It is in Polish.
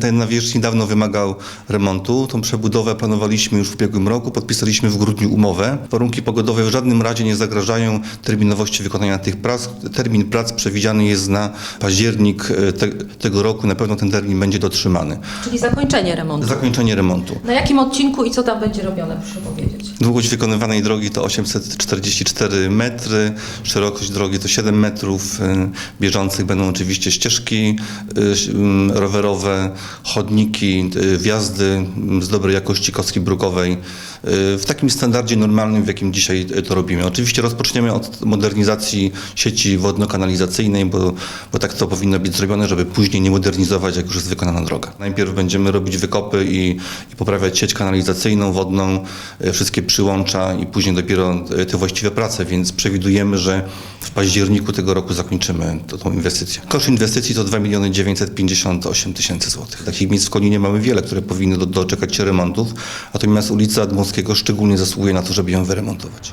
Ten nawierzchni dawno wymagał remontu. Tą przebudowę planowaliśmy już w ubiegłym roku. Podpisaliśmy w grudniu umowę. Warunki pogodowe w żadnym razie nie zagrażają terminowości wykonania tych prac. Termin prac przewidziany jest na październik e, te, tego roku. Na pewno ten termin będzie dotrzymany. Czyli zakończenie remontu. Zakończenie remontu. Na jakim odcinku i co tam będzie robione, proszę powiedzieć? Długość wykonywanej drogi to 844 metry, szerokość drogi to 7 metrów. e, Bieżących będą oczywiście ścieżki e, rowerowe, chodniki, e, wjazdy z dobrej jakości kostki brukowej e, w takim standardzie normalnym, w jakim dzisiaj e, to robimy. Oczywiście rozpoczniemy od modernizacji sieci wodno-kanalizacyjnej, bo, bo tak to powinno być zrobione, żeby później nie modernizować, jak już jest wykonana droga. Najpierw będziemy robić wykopy i, i poprawiać sieć kanalizacyjną, wodną, wszystkie przyłącza i później dopiero te właściwe prace, więc przewidujemy, że w październiku tego roku zakończymy to, tą inwestycję. Koszt inwestycji to 2 miliony 958 tysięcy złotych. Takich miejsc w Koninie mamy wiele, które powinny do, doczekać się remontów, natomiast ulica Dmowskiego szczególnie zasługuje na to, żeby ją wyremontować.